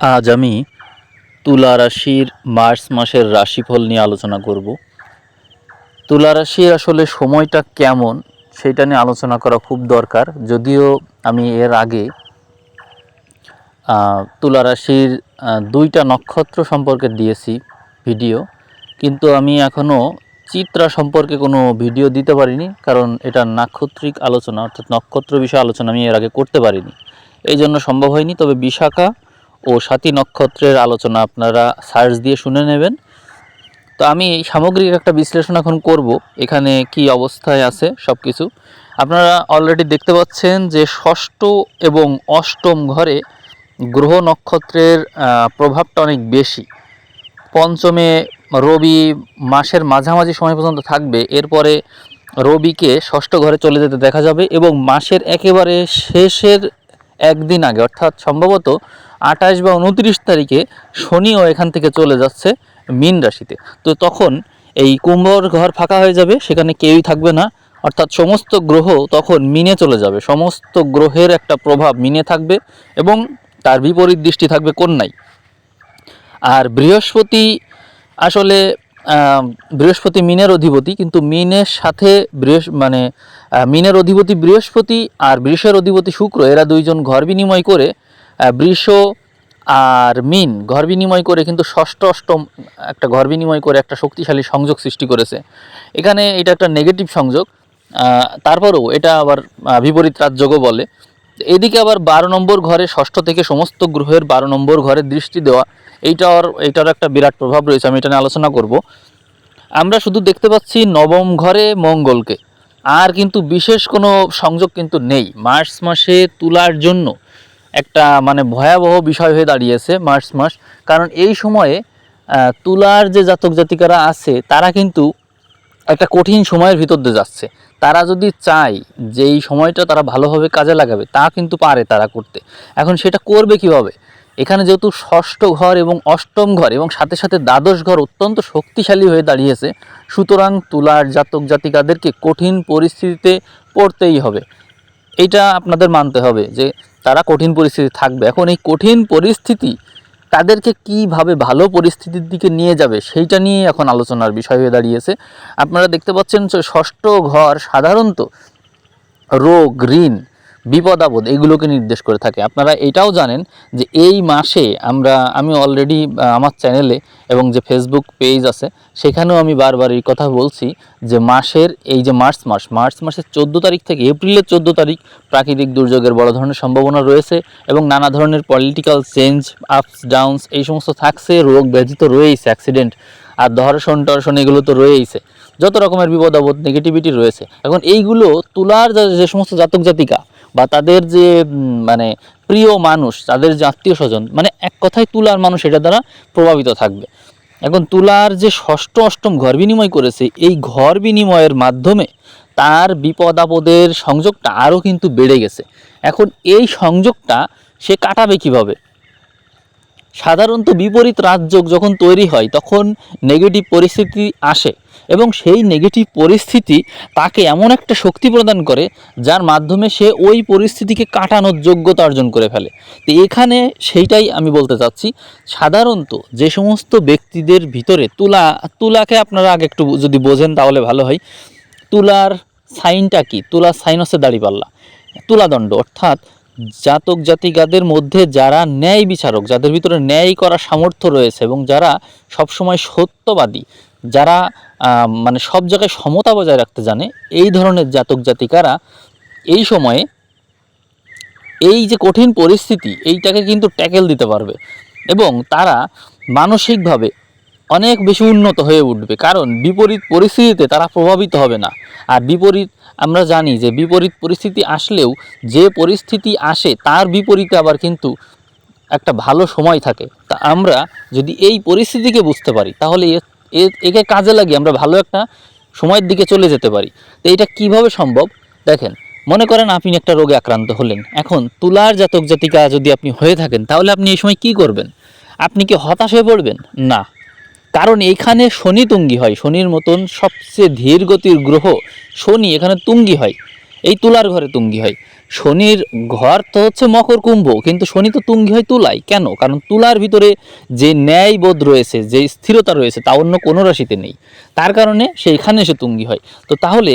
আজ আমি তুলা রাশির মার্চ মাসের রাশিফল নিয়ে আলোচনা করব। তুলা রাশির আসলে সময়টা কেমন সেটা নিয়ে আলোচনা করা খুব দরকার। যদিও আমি এর আগে তুলা রাশির দুইটা নক্ষত্র সম্পর্কে দিয়েছি ভিডিও। কিন্তু আমি এখনও চিত্রা সম্পর্কে কোনো ভিডিও দিতে পারিনি, কারণ এটা নাক্ষত্রিক আলোচনা, অর্থাৎ নক্ষত্র বিষয়ে আলোচনা আমি এর আগে করতে পারিনি। এই জন্য সম্ভব হয়নি, তবে বিশাখা ও সাতী নক্ষত্রের আলোচনা আপনারা সার্চ দিয়ে শুনে নেবেন। তো আমি সামগ্রিক একটা বিশ্লেষণ এখন করব, এখানে কি অবস্থায় আছে সব কিছু আপনারা অলরেডি দেখতে পাচ্ছেন যে ষষ্ঠ এবং অষ্টম ঘরে গ্রহ নক্ষত্রের প্রভাবটা অনেক বেশি। পঞ্চমে রবি মাসের মাঝামাঝি সময় পর্যন্ত থাকবে, এরপরে রবিকে ষষ্ঠ ঘরে চলে যেতে দেখা যাবে এবং মাসের একেবারে শেষের একদিন আগে, অর্থাৎ সম্ভবত আঠাশ বা উনত্রিশ তারিখে শনিও এখান থেকে চলে যাচ্ছে মীন রাশিতে। তো তখন এই কুম্ভর ঘর ফাঁকা হয়ে যাবে, সেখানে কেউই থাকবে না। অর্থাৎ সমস্ত গ্রহ তখন মিনে চলে যাবে। সমস্ত গ্রহের একটা প্রভাব মিনে থাকবে এবং তার বিপরীত দৃষ্টি থাকবে কন্যায় আর বৃহস্পতি আসলে বৃহস্পতি মিনের অধিপতি, কিন্তু মিনের সাথে বৃহস্প মানে মিনের অধিপতি বৃহস্পতি আর বৃষের অধিপতি শুক্র, এরা দুইজন ঘর বিনিময় করে বৃষ আর মিন ঘর বিনিময় করে কিন্তু ষষ্ঠ অষ্টম একটা ঘর বিনিময় করে একটা শক্তিশালী সংযোগ সৃষ্টি করেছে। এখানে এটা একটা নেগেটিভ সংযোগ তারপরেও এটা আবার বিপরীত রাজযোগও বলে। এদিকে আবার বারো নম্বর ঘরে ষষ্ঠ থেকে সমস্ত গ্রহের বারো নম্বর ঘরে দৃষ্টি দেওয়া এইটার এইটার একটা বিরাট প্রভাব রয়েছে, আমি এটা নিয়ে আলোচনা করব। আমরা শুধু দেখতে পাচ্ছি নবম ঘরে মঙ্গলকে, আর কিন্তু বিশেষ কোনো সংযোগ কিন্তু নেই। মার্চ মাসে তুলার জন্য একটা মানে ভয়াবহ বিষয় হয়ে দাঁড়িয়েছে মার্চ মাস। কারণ এই সময়ে তুলার যে জাতক জাতিকারা আছে, তারা কিন্তু একটা কঠিন সময়ের ভিতর দিয়ে যাচ্ছে। তারা যদি চায় যে এই সময়টা তারা ভালোভাবে কাজে লাগাবে, তা কিন্তু পারে তারা করতে। এখন সেটা করবে কীভাবে? এখানে যেহেতু ষষ্ঠ ঘর এবং অষ্টম ঘর এবং সাথে সাথে দ্বাদশ ঘর অত্যন্ত শক্তিশালী হয়ে দাঁড়িয়েছে, সুতরাং তুলার জাতক জাতিকাদেরকে কঠিন পরিস্থিতিতে পড়তেই হবে। এইটা আপনাদের মানতে হবে যে তারা কঠিন পরিস্থিতি থাকবে। এখন এই কঠিন পরিস্থিতি তাদেরকে কীভাবে ভালো পরিস্থিতির দিকে নিয়ে যাবে সেইটা নিয়ে এখন আলোচনার বিষয় হয়ে দাঁড়িয়েছে। আপনারা দেখতে পাচ্ছেন ষষ্ঠ ঘর সাধারণত রোগ, ঋণ বিপদ, আপদ এগুলোকে নির্দেশ করে থাকে। আপনারা এটাও জানেন যে এই মাসে আমরা, আমি অলরেডি আমার চ্যানেলে এবং যে ফেসবুক পেজ আছে, সেখানেও আমি বারবার এই কথা বলছি যে মাসের, এই যে মার্চ মাস, মার্চ মাসের চোদ্দ তারিখ থেকে এপ্রিলের চোদ্দ তারিখ প্রাকৃতিক দুর্যোগের বড় ধরনের সম্ভাবনা রয়েছে এবং নানা ধরনের পলিটিক্যাল চেঞ্জ আপস ডাউনস এই সমস্ত থাকছে, রোগ ব্যাধি তো রয়েইছে অ্যাক্সিডেন্ট আর ধর্ষণ, টর্ষণ এগুলো তো রয়েইছে। যত রকমের বিপদ, আপদ নেগেটিভিটি রয়েছে। এখন এইগুলো তুলার যে- যে সমস্ত জাতক জাতিকা বা তাদের যে মানে প্রিয় মানুষ, তাদের যে আত্মীয় স্বজন মানে এক কথায় তুলার মানুষ এটা দ্বারা প্রভাবিত থাকবে। এখন তুলার যে ষষ্ঠ, অষ্টম ঘর বিনিময় করেছে, এই ঘর বিনিময়ের মাধ্যমে তার বিপদ আপদের সংযোগটা আরও কিন্তু বেড়ে গেছে। এখন এই সংযোগটা সে কাটাবে কীভাবে? সাধারণত বিপরীত রাজযোগ যখন তৈরি হয়, তখন নেগেটিভ পরিস্থিতি আসে এবং সেই নেগেটিভ পরিস্থিতি তাকে এমন একটা শক্তি প্রদান করে যার মাধ্যমে সে ওই পরিস্থিতিকে কাটানোর যোগ্যতা অর্জন করে ফেলে। তো এখানে সেইটাই আমি বলতে চাচ্ছি। সাধারণত যে সমস্ত ব্যক্তিদের ভিতরে তুলা, তুলাকে আপনারা আগে একটু যদি বোঝেন তাহলে ভালো হয়। তুলার সাইনটা কি? তুলার সাইন হচ্ছে দাড়িপাল্লা। তুলাদণ্ড অর্থাৎ জাতক জাতিকাদের মধ্যে যারা ন্যায় বিচারক, যাদের ভিতরে ন্যায় করার সামর্থ্য রয়েছে এবং যারা সবসময় সত্যবাদী, যারা মানে সব জায়গায় সমতা বজায় রাখতে জানে, এই ধরনের জাতক জাতিকারা এই সময়ে এই যে কঠিন পরিস্থিতি, এইটাকে কিন্তু ট্যাকেল দিতে পারবে এবং তারা মানসিকভাবে অনেক বেশি উন্নত হয়ে উঠবে। কারণ বিপরীত পরিস্থিতিতে তারা প্রভাবিত হবে না। আর বিপরীত আমরা জানি যে বিপরীত পরিস্থিতি আসলেও যে পরিস্থিতি আসে তার বিপরীতে আবার কিন্তু একটা ভালো সময় থাকে। তা আমরা যদি এই পরিস্থিতিকে বুঝতে পারি, তাহলে একে কাজে লাগিয়ে আমরা ভালো একটা সময়ের দিকে চলে যেতে পারি। তো এটা কীভাবে সম্ভব? দেখেন, মনে করেন আপনি একটা রোগে আক্রান্ত হলেন। এখন তুলার জাতক জাতিকা যদি আপনি হয়ে থাকেন, তাহলে আপনি এই সময় কি করবেন? আপনি কি হতাশ হয়ে পড়বেন? না। কারণ এইখানে শনি তুঙ্গি হয়। শনির মতন সবচেয়ে ধীর গতির গ্রহ শনি এখানে তুঙ্গি হয়। এই তুলার ঘরে তুঙ্গি হয়। শনির ঘর তো হচ্ছে মকর কুম্ভ, কিন্তু শনি তো তুঙ্গি হয় তুলাই কেন? কারণ তুলার ভিতরে যে ন্যায়বোধ রয়েছে, যে স্থিরতা রয়েছে, তা অন্য কোনো রাশিতে নেই। তার কারণে সেইখানে সে তুঙ্গি হয়। তো তাহলে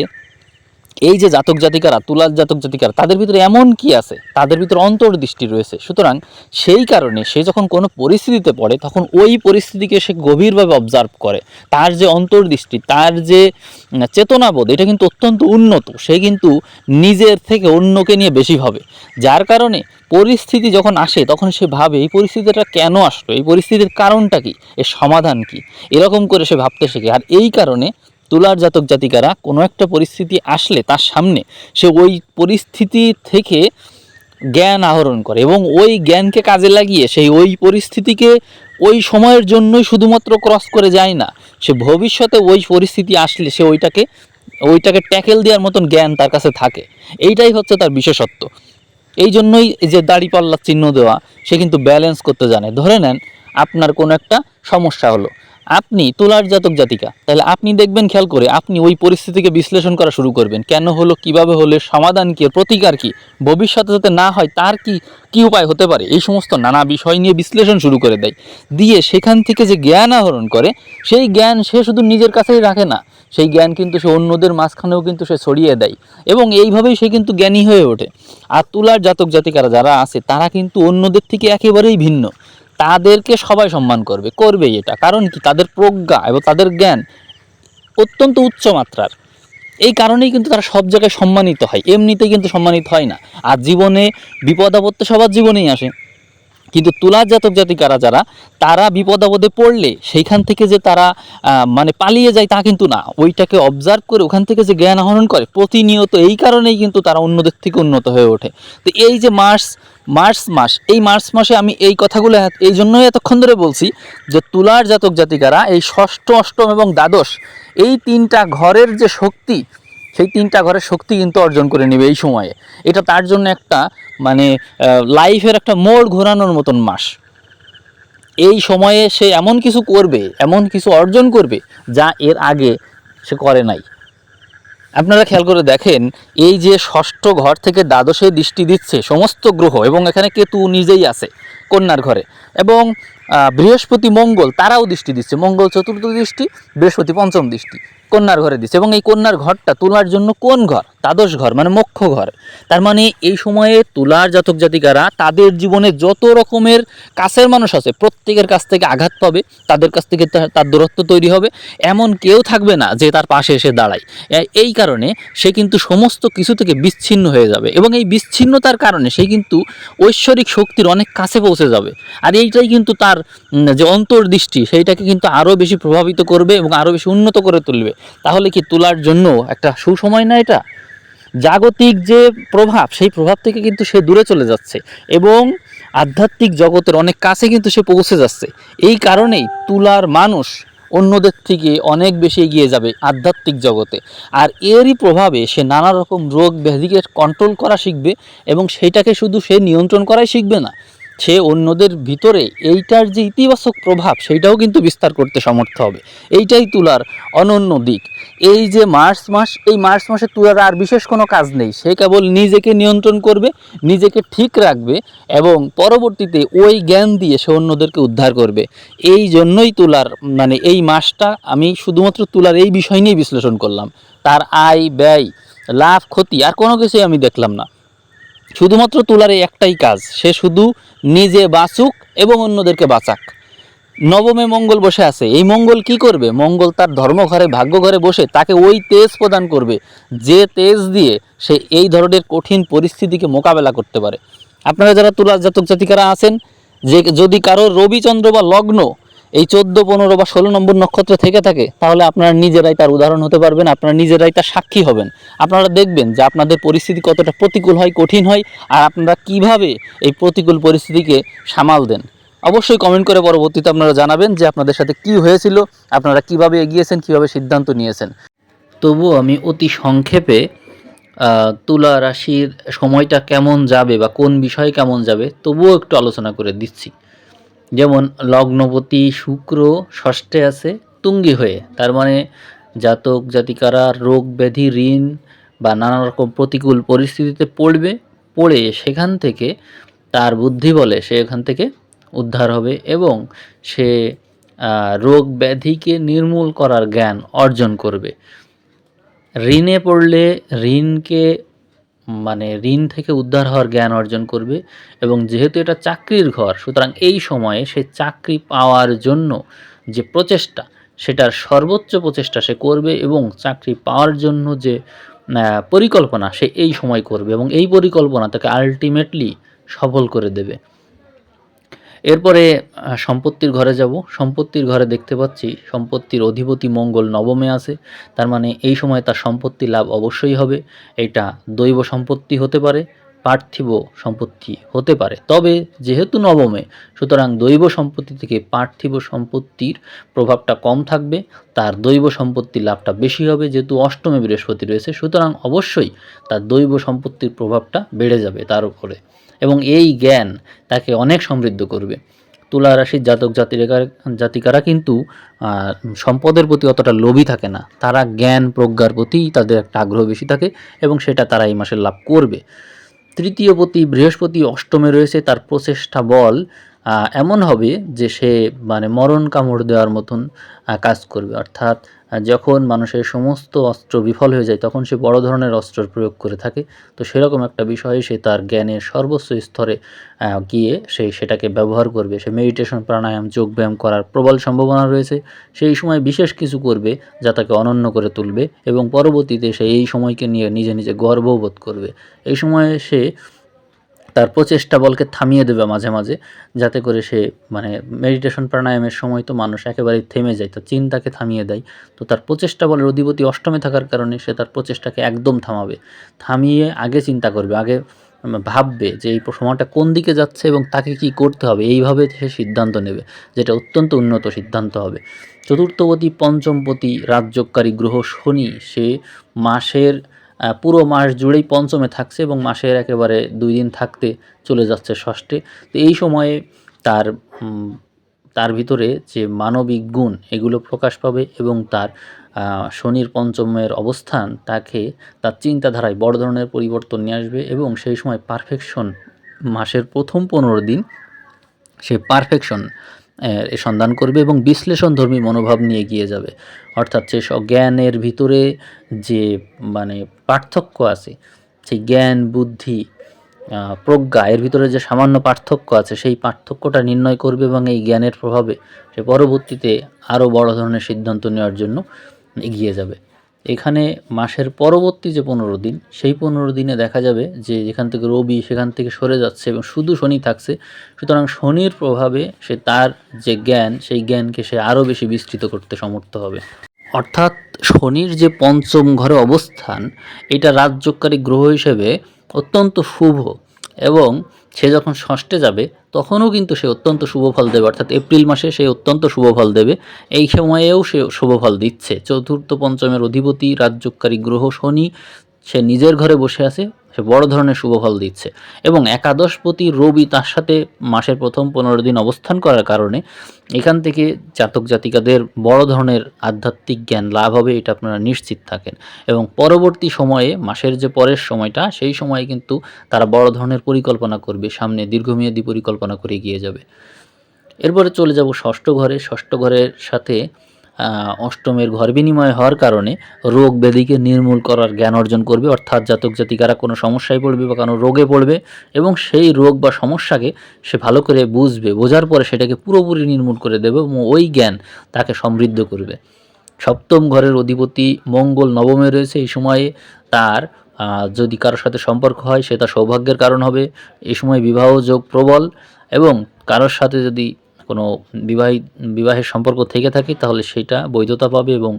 এই যে জাতক জাতিকারা, তুলার জাতক জাতিকারা, তাদের ভিতরে এমন কি আছে? তাদের ভিতরে অন্তর্দৃষ্টি রয়েছে। সুতরাং সেই কারণে সে যখন কোনো পরিস্থিতিতে পড়ে, তখন ওই পরিস্থিতিকে সে গভীরভাবে অবজার্ভ করে। তার যে অন্তর্দৃষ্টি, তার যে চেতনাবোধ, এটা কিন্তু অত্যন্ত উন্নত। সে কিন্তু নিজের থেকে অন্যকে নিয়ে বেশি ভাবে। যার কারণে পরিস্থিতি যখন আসে, তখন সে ভাবে, এই পরিস্থিতিটা কেন আসলো? এই পরিস্থিতির কারণটা কি? এর সমাধান কি? এরকম করে সে ভাবতে শেখে। আর এই কারণে তুলার জাতক জাতিকারা কোনো একটা পরিস্থিতি আসলে তার সামনে সে ওই পরিস্থিতি থেকে জ্ঞান আহরণ করে এবং ওই জ্ঞানকে কাজে লাগিয়ে সেই ওই পরিস্থিতিকে ওই সময়ের জন্যই শুধুমাত্র ক্রস করে যায় না। সে ভবিষ্যতে ওই পরিস্থিতি আসলে সে ওইটাকে ওইটাকে ট্যাকেল দেওয়ার মতন জ্ঞান তার কাছে থাকে। এইটাই হচ্ছে তার বিশেষত্ব। এই জন্যই যে দাড়িপাল্লার চিহ্ন দেওয়া, সে কিন্তু ব্যালেন্স করতে জানে। ধরে নেন, আপনার কোনো একটা সমস্যা হলো। আপনি তুলার জাতক জাতিকা, তাহলে আপনি দেখবেন, খেয়াল করে আপনি ওই পরিস্থিতিকে বিশ্লেষণ করা শুরু করবেন। কেন হলো, কীভাবে হলে, সমাধান কী প্রতিকার কী, ভবিষ্যতে যাতে না হয়, তার কি কি উপায় হতে পারে, এই সমস্ত নানা বিষয় নিয়ে বিশ্লেষণ শুরু করে দেয়। দিয়ে সেখান থেকে যে জ্ঞান আহরণ করে, সেই জ্ঞান সে শুধু নিজের কাছেই রাখে না, সেই জ্ঞান কিন্তু সে অন্যদের মাঝখানেও কিন্তু সে ছড়িয়ে দেয় এবং এইভাবেই সে কিন্তু জ্ঞানী হয়ে ওঠে। আর তুলার জাতক জাতিকারা যারা আছে, তারা কিন্তু অন্যদের থেকে একেবারেই ভিন্ন। তাদেরকে সবাই সম্মান করবে, করবেই এটা। কারণ কি? তাদের প্রজ্ঞা এবং তাদের জ্ঞান অত্যন্ত উচ্চ মাত্রার। এই কারণেই কিন্তু তারা সব জায়গায় সম্মানিত হয়। এমনিতেই কিন্তু সম্মানিত হয় না। আর জীবনে বিপদ আপদ সবার জীবনেই আসে। কিন্তু তুলা জাতক জাতিকারা যারা, তারা বিপদ আপদে পড়লে সেইখান থেকে যে তারা মানে পালিয়ে যায় তা কিন্তু না। ওইটাকে অবজার্ভ করে ওখান থেকে যে জ্ঞান আহরণ করে, প্রতিনিয়ত এই কারণেই কিন্তু তারা অন্যদের থেকে উন্নত হয়ে ওঠে। তো এই যে মার্চ মার্চ মাস, এই মার্চ মাসে আমি এই কথাগুলো এই জন্যই এতক্ষণ ধরে বলছি যে তুলার জাতক জাতিকারা, এই ষষ্ঠ, অষ্টম এবং দ্বাদশ, এই তিনটা ঘরের যে শক্তি, সেই তিনটা ঘরের শক্তি কিন্তু অর্জন করে নেবে এই সময়ে। এটা তার জন্য একটা মানে লাইফের একটা মোড় ঘোরানোর মতন মাস। এই সময়ে সে এমন কিছু করবে, এমন কিছু অর্জন করবে যা এর আগে সে করে নাই। আপনারা খেয়াল করে দেখেন, এই যে ষষ্ঠ ঘর থেকে দ্বাদশে দৃষ্টি দিচ্ছে সমস্ত গ্রহ এবং এখানে কেতু নিজেই আছে, কন্যার ঘরে। এবং বৃহস্পতি মঙ্গল, তারাও দৃষ্টি দিচ্ছে। মঙ্গল চতুর্থ দৃষ্টি, বৃহস্পতি পঞ্চম দৃষ্টি, কন্যার ঘরে দিচ্ছে। এবং এই কন্যার ঘরটা তোলার জন্য কোন ঘর? দ্বাদশ ঘর মানে মোক্ষ ঘর। তার মানে এই সময়ে তুলার জাতক জাতিকারা তাদের জীবনে যত রকমের কাছের মানুষ আছে, প্রত্যেকের কাছ থেকে আঘাত পাবে, তাদের কাছ থেকে তার দূরত্ব তৈরি হবে। এমন কেউ থাকবে না যে তার পাশে এসে দাঁড়ায়। এই কারণে সে কিন্তু সমস্ত কিছু থেকে বিচ্ছিন্ন হয়ে যাবে। এবং এই বিচ্ছিন্নতার কারণে সে কিন্তু ঐশ্বরিক শক্তির অনেক কাছে পৌঁছে যাবে। আর এইটাই কিন্তু তার যে অন্তর্দৃষ্টি, সেইটাকে কিন্তু আরও বেশি প্রভাবিত করবে এবং আরও বেশি উন্নত করে তুলবে। তাহলে কি তোলার জন্য একটা সুসময় না এটা? জাগতিক যে প্রভাব, সেই প্রভাব থেকে কিন্তু সে দূরে চলে যাচ্ছে এবং আধ্যাত্মিক জগতের অনেক কাছে কিন্তু সে পৌঁছে যাচ্ছে। এই কারণেই তুলার মানুষ অন্যদের থেকে অনেক বেশি এগিয়ে যাবে আধ্যাত্মিক জগতে। আর এরই প্রভাবে সে নানা রকম রোগ ব্যাধিকে কন্ট্রোল করা শিখবে এবং সেটাকে শুধু সে নিয়ন্ত্রণ করাই শিখবে না। সে অন্যদের ভিতরে এইটার যে ইতিবাচক প্রভাব, সেইটাও কিন্তু বিস্তার করতে সমর্থ হবে। এইটাই তুলার অনন্য দিক। এই যে মার্চ মাস, এই মার্চ মাসে তুলার আর বিশেষ কোনো কাজ নেই। সে কেবল নিজেকে নিয়ন্ত্রণ করবে, নিজেকে ঠিক রাখবে এবং পরবর্তীতে ওই জ্ঞান দিয়ে সে অন্যদেরকে উদ্ধার করবে। এই জন্যই তুলার মানে এই মাসটা আমি শুধুমাত্র তুলার এই বিষয় নিয়ে বিশ্লেষণ করলাম। তার আয় ব্যয়, লাভ, ক্ষতি আর কোনো কিছুই আমি দেখলাম না। শুধুমাত্র তুলার এই একটাই কাজ, সে শুধু নিজে বাঁচুক এবং অন্যদেরকে বাঁচাক। নবমে মঙ্গল বসে আছে। এই মঙ্গল কি করবে? মঙ্গল তার ধর্মঘরে, ভাগ্যঘরে বসে তাকে ওই তেজ প্রদান করবে, যে তেজ দিয়ে সে এই ধরনের কঠিন পরিস্থিতিকে মোকাবেলা করতে পারে। আপনারা যারা তুলা জাতক জাতিকারা আছেন, যে যদি কারও রবিচন্দ্র বা লগ্ন এই চোদ্দ, পনেরো বা ষোলো নম্বর নক্ষত্র থেকে থাকে, তাহলে আপনারা নিজেরাই তার উদাহরণ হতে পারবেন, আপনারা নিজেরাই তার সাক্ষী হবেন। আপনারা দেখবেন যে আপনাদের পরিস্থিতি কতটা প্রতিকূল হয়, কঠিন হয়, আর আপনারা কীভাবে এই প্রতিকূল পরিস্থিতিকে সামাল দেন। অবশ্যই কমেন্ট করে পরবর্তীতে আপনারা জানাবেন যে আপনাদের সাথে কি হয়েছিল, আপনারা কীভাবে এগিয়েছেন, কীভাবে সিদ্ধান্ত নিয়েছেন। তবুও আমি অতি সংক্ষেপে তুলা রাশির সময়টা কেমন যাবে বা কোন বিষয়ে কেমন যাবে, তবুও একটু আলোচনা করে দিচ্ছি। যেমন লগ্নপতি শুক্র ষষ্ঠে আছে, তুঙ্গি হয়ে। তার মানে জাতক, জাতিকারা, রোগ, ব্যাধি, ঋণ বা নানা রকম প্রতিকূল পরিস্থিতিতে পড়বে, পড়ে সেখান থেকে তার বুদ্ধি বলে সে এখান থেকে উদ্ধার হবে এবং সে রোগ ব্যাধিকে নির্মূল করার জ্ঞান অর্জন করবে। ঋণে পড়লে ঋণকে মানে ঋণ থেকে উদ্ধার হওয়ার জ্ঞান অর্জন করবে এবং যেহেতু এটা চাকরির ঘর, সুতরাং এই সময়ে সে চাকরি পাওয়ার জন্য যে প্রচেষ্টা, সেটার সর্বোচ্চ প্রচেষ্টা সে করবে এবং চাকরি পাওয়ার জন্য যে পরিকল্পনা সে এই সময় করবে এবং এই পরিকল্পনা তাকে আলটিমেটলি সফল করে দেবে। এরপরে সম্পত্তির ঘরে যাব। সম্পত্তির ঘরে দেখতে পাচ্ছি সম্পত্তির অধিপতি মঙ্গল নবমে আছে। তার মানে এই সময় তার সম্পত্তি লাভ অবশ্যই হবে। এটা দৈব সম্পত্তি হতে পারে, পার্থিব সম্পত্তি হতে পারে। তবে যেহেতু নবমে, সুতরাং দৈব সম্পত্তি থেকে পার্থিব সম্পত্তির প্রভাবটা কম থাকবে, তার দৈব সম্পত্তির লাভটা বেশি হবে যেহেতু অষ্টমে বৃহস্পতি রয়েছে। সুতরাং অবশ্যই তার দৈব সম্পত্তির প্রভাবটা বেড়ে যাবে তার উপরে। এবং এই জ্ঞান তাকে অনেক সমৃদ্ধ করবে। তুলা রাশির জাতক জাতিকার, জাতিকারা কিন্তু সম্পদের প্রতি অতটা লোভী থাকে না। তারা জ্ঞান, প্রজ্ঞার প্রতি তাদের একটা আগ্রহ বেশি থাকে এবং সেটা তারা এই মাসে লাভ করবে। তৃতীয় পতি বৃহস্পতি অষ্টমে রয়েছে, তার প্রচেষ্টা বল এমন হবে যে সে মানে মরণ কামড় দেওয়ার মতন কাজ করবে। অর্থাৎ যখন মানুষের সমস্ত অস্ত্র বিফল হয়ে যায়, তখন সে বড় ধরনের অস্ত্রের প্রয়োগ করে থাকে। তো সেরকম একটা বিষয়ে সে তার জ্ঞানের সর্বোচ্চ স্তরে গিয়ে সে সেটাকে ব্যবহার করবে। সে মেডিটেশন প্রাণায়াম, যোগব্যায়াম করার প্রবল সম্ভাবনা রয়েছে। সেই সময় বিশেষ কিছু করবে যা তাকে অনন্য করে তুলবে এবং পরবর্তীতে সে এই সময়কে নিয়ে নিজে নিজে গর্ববোধ করবে। এই সময়ে সে তার প্রচেষ্টা বলকে থামিয়ে দেবে মাঝে মাঝে, যাতে করে সে মানে মেডিটেশন প্রাণায়ামের সময় তো মানুষ একেবারেই থেমে যায়, তো চিন্তাকে থামিয়ে দেয়। তো তার প্রচেষ্টা বলের অধিপতি অষ্টমে থাকার কারণে সে তার প্রচেষ্টাকে একদম থামাবে। থামিয়ে আগে চিন্তা করবে, আগে ভাববে যে এই সময়টা কোন দিকে যাচ্ছে এবং তাকে কি করতে হবে, এইভাবে সে সিদ্ধান্ত নেবে, যেটা অত্যন্ত উন্নত সিদ্ধান্ত হবে। চতুর্থপতি, পঞ্চমপতি রাজযোগকারী গ্রহ শনি, সে মাসের পুরো মাস জুড়েই পঞ্চমে থাকছে এবং মাসের একেবারে দুই দিন থাকতে চলে যাচ্ছে ষষ্ঠে। তো এই সময়ে তার তার ভিতরে যে মানবিক গুণ, এগুলো প্রকাশ পাবে এবং তার শনির পঞ্চমের অবস্থান তাকে তার চিন্তাধারায় বড় ধরনের পরিবর্তন নিয়ে আসবে এবং সেই সময় পারফেকশন মাসের প্রথম পনেরো দিন সে পারফেকশন সন্ধান করবে এবং বিশ্লেষণধর্মী মনোভাব নিয়ে এগিয়ে যাবে। অর্থাৎ সে সব জ্ঞানের ভিতরে যে মানে পার্থক্য আছে, সেই জ্ঞান, বুদ্ধি প্রজ্ঞা, এর ভিতরে যে সামান্য পার্থক্য আছে, সেই পার্থক্যটা নির্ণয় করবে এবং এই জ্ঞানের প্রভাবে সে পরবর্তীতে আরও বড় ধরনের সিদ্ধান্ত নেওয়ার জন্য এগিয়ে যাবে। এখানে মাসের পরবর্তী যে পনেরো দিন, সেই পনেরো দিনে দেখা যাবে যে যেখান থেকে রবি সেখান থেকে সরে যাচ্ছে এবং শুধু শনি থাকছে। সুতরাং শনির প্রভাবে সে তার যে জ্ঞান, সেই জ্ঞানকে সে আরও বেশি বিস্তৃত করতে সমর্থ হবে। অর্থাৎ শনির যে পঞ্চম ঘরে অবস্থান, এটা রাজযোগকারী গ্রহ হিসেবে অত্যন্ত শুভ এবং সে যখন ষষ্ঠে যাবে, তখনও কিন্তু সে অত্যন্ত শুভ ফল দেবে। অর্থাৎ এপ্রিল মাসে সে অত্যন্ত শুভ ফল দেবে। এই সময়েও সে শুভ ফল দিচ্ছে। চতুর্থ পঞ্চমের অধিপতি, রাজ্যকারী গ্রহ শনি, সে নিজের ঘরে বসে আছে। সে বড় ধরনের শুভ ফল দিচ্ছে। এবং একাদশপতি রবি তার সাথে মাসের প্রথম পনেরো দিন অবস্থান করার কারণে এখান থেকে জাতক জাতিকাদের বড় ধরনের আধ্যাত্মিক জ্ঞান লাভ হবে, এটা আপনারা নিশ্চিত থাকেন। এবং পরবর্তী সময়ে, মাসের যে পরের সময়টা, সেই সময়ে কিন্তু তারা বড় ধরনের পরিকল্পনা করবে, সামনে দীর্ঘমেয়াদী পরিকল্পনা করে এগিয়ে যাবে। এরপরে চলে যাব ষষ্ঠ ঘরে। ষষ্ঠ ঘরের সাথে অষ্টমের ঘর বিনিময় হওয়ার কারণে রোগ ব্যাধিকে নির্মূল করার জ্ঞান অর্জন করবে, অর্থাৎ জাতক জাতিকারা কোনো সমস্যায় পড়বে বা কোনো রোগে পড়বে এবং সেই রোগ বা সমস্যাকে সে ভালো করে বুঝবে, বোঝার পরে সেটাকে পুরোপুরি নির্মূল করে দেবে এবং ওই জ্ঞান তাকে সমৃদ্ধ করবে। সপ্তম ঘরের অধিপতি মঙ্গল নবমে রয়েছে, এই সময়ে তার যদি কারোর সাথে সম্পর্ক হয় সেটা সৌভাগ্যের কারণ হবে। এই সময় বিবাহ যোগ প্রবল এবং কারোর সাথে যদি কোনো বিবাহিত বিবাহের সম্পর্ক থেকে থাকে, তাহলে সেটা বৈধতা পাবে এবং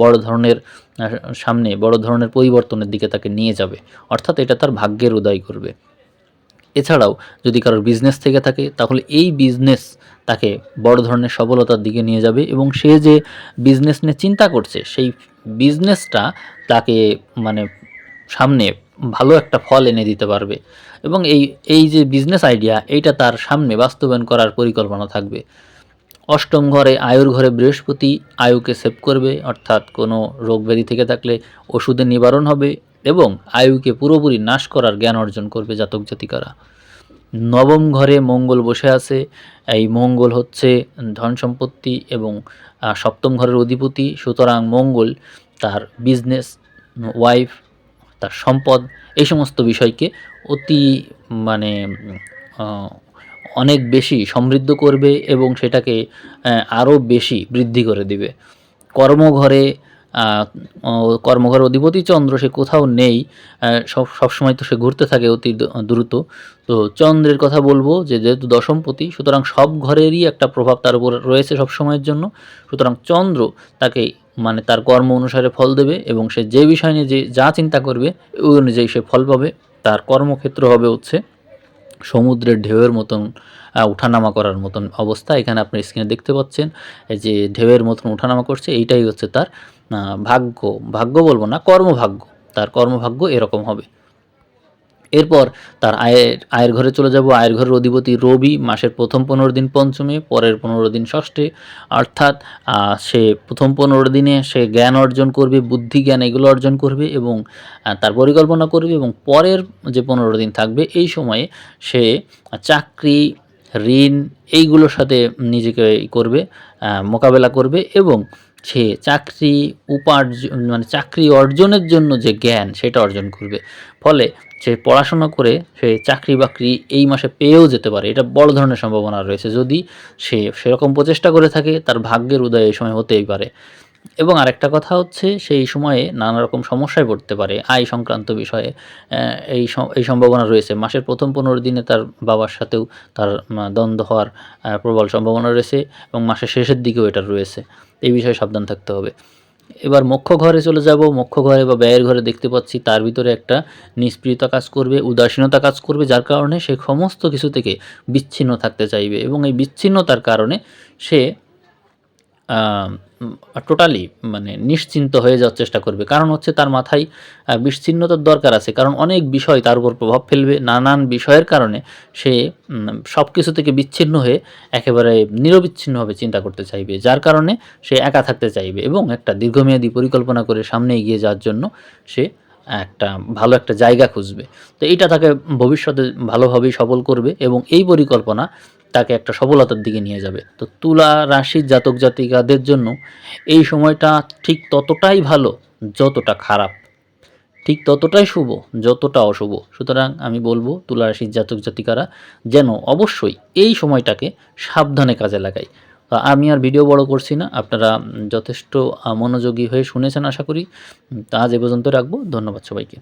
বড় ধরনের সামনে বড় ধরনের পরিবর্তনের দিকে তাকে নিয়ে যাবে। অর্থাৎ এটা তার ভাগ্যের উদয় করবে। এছাড়াও যদি কারোর বিজনেস থেকে থাকে, তাহলে এই বিজনেস তাকে বড় ধরনের সফলতার দিকে নিয়ে যাবে এবং সে যে বিজনেস নিয়ে চিন্তা করছে, সেই বিজনেসটা তাকে মানে সামনে ভালো একটা ফল এনে দিতে পারবে। এবং এই এই যে বিজনেস আইডিয়া এইটা তার সামনে বাস্তবায়ন করার পরিকল্পনা থাকবে। অষ্টম ঘরে আয়ুর ঘরে বৃহস্পতি আয়ুকে সেভ করবে, অর্থাৎ কোনো রোগ ব্যাধি থেকে থাকলে ওষুধের নিবারণ হবে এবং আয়ুকে পুরোপুরি নাশ করার জ্ঞান অর্জন করবে জাতক জাতিকারা। নবম ঘরে মঙ্গল বসে আছে, এই মঙ্গল হচ্ছে ধন সম্পত্তি এবং সপ্তম ঘরের অধিপতি, সুতরাং মঙ্গল তার বিজনেস ওয়াইফ তার সম্পদ, এই সমস্ত বিষয়কে অতি মানে অনেক বেশি সমৃদ্ধ করবে এবং সেটাকে আরও বেশি বৃদ্ধি করে দিবে। কর্মঘরে কর্মঘর অধিপতি চন্দ্র, সে কোথাও নেই সব সবসময় তো সে ঘুরতে থাকে অতি দ্রুত। তো চন্দ্রের কথা বলব যে যেহেতু দশমপতি, সুতরাং সব ঘরেরই একটা প্রভাব তার উপর রয়েছে সব সময়ের জন্য। সুতরাং চন্দ্র তাকে মানে তার কর্ম অনুসারে ফল দেবে এবং সে যে বিষয় নিয়ে যে যা চিন্তা করবে, ওই অনুযায়ী সে ফল পাবে। তার কর্মক্ষেত্র হবে হচ্ছে সমুদ্রের ঢেউয়ের মতন উঠানামা করার মতন অবস্থা। এখানে আপনি স্ক্রিনে দেখতে পাচ্ছেন যে ঢেউয়ের মতন উঠানামা করছে, এইটাই হচ্ছে তার ভাগ্য। ভাগ্য বলব না, কর্মভাগ্য। তার কর্মভাগ্য এরকম হবে। এরপর তার আয়ের আয়ের ঘরে চলে যাব। আয়ের ঘরের অধিপতি রবি, মাসের প্রথম পনেরো দিন পঞ্চমে, পরের পনেরো দিন ষষ্ঠে। অর্থাৎ সে প্রথম পনেরো দিনে সে জ্ঞান অর্জন করবে, বুদ্ধি জ্ঞান এগুলো অর্জন করবে এবং তার পরিকল্পনা করবে এবং পরের যে পনেরো দিন থাকবে, এই সময়ে সে চাকরি ঋণ এইগুলোর সাথে নিজেকে করবে মোকাবেলা করবে এবং সে চাকরি উপার্জন মানে চাকরি অর্জনের জন্য যে জ্ঞান সেটা অর্জন করবে। ফলে সে পড়াশোনা করে সে চাকরি বাকরি এই মাসে পেয়েও যেতে পারে। এটা বড় ধরনের সম্ভাবনা রয়েছে। যদি সে সেরকম প্রচেষ্টা করে থাকে, তার ভাগ্যের উদয় এই সময় হতেই পারে। এবং আরেকটা কথা হচ্ছে, সেই সময়ে নানা রকম সমস্যায় পড়তে পারে আয় সংক্রান্ত বিষয়ে। এই এই সম্ভাবনা রয়েছে। মাসের প্রথম পনেরো দিনে তার বাবার সাথেও তার দ্বন্দ্ব হওয়ার প্রবল সম্ভাবনা রয়েছে এবং মাসের শেষের দিকেও এটা রয়েছে। এই বিষয়ে সাবধান থাকতে হবে। এবার মুখ্য ঘরে চলে যাব। মুখ্য ঘরে বা ব্যয়ের ঘরে দেখতে পাচ্ছি তার ভিতরে একটা নিষ্প্রিয়তা কাজ করবে, উদাসীনতা কাজ করবে, যার কারণে সে সমস্ত কিছু থেকে বিচ্ছিন্ন থাকতে চাইবে এবং এই বিচ্ছিন্নতার কারণে সে টোটালি মানে নিশ্চিন্ত হয়ে যাওয়ার চেষ্টা করবে। কারণ হচ্ছে তার মাথায় বিচ্ছিন্নতার দরকার আছে। কারণ অনেক বিষয় তার উপর প্রভাব ফেলবে। নানান বিষয়ের কারণে সে সব কিছু থেকে বিচ্ছিন্ন হয়ে একেবারে নিরবিচ্ছিন্নভাবে চিন্তা করতে চাইবে। যার কারণে সে একা থাকতে চাইবে এবং একটা দীর্ঘমেয়াদী পরিকল্পনা করে সামনে এগিয়ে যাওয়ার জন্য সে একটা ভালো একটা জায়গা খুঁজবে। তো এইটা তাকে ভবিষ্যতে ভালোভাবেই সফল করবে এবং এই পরিকল্পনা তাকে একটা সফলতার দিকে নিয়ে যাবে। তো তুলা রাশির জাতক জাতিকাদের জন্য এই সময়টা ঠিক ততটাই ভালো, যতটা খারাপ। ঠিক ততটাই শুভ, যতটা অশুভ। সুতরাং আমি বলব, তুলা রাশির জাতক জাতিকারা যেন অবশ্যই এই সময়টাকে সাবধানে কাজে লাগাই তা আমি আর ভিডিও বড় করছি না, আপনারা যথেষ্ট মনোযোগী হয়ে শুনেছেন আশা করি। আজ এ পর্যন্ত রাখব, ধন্যবাদ সবাইকে।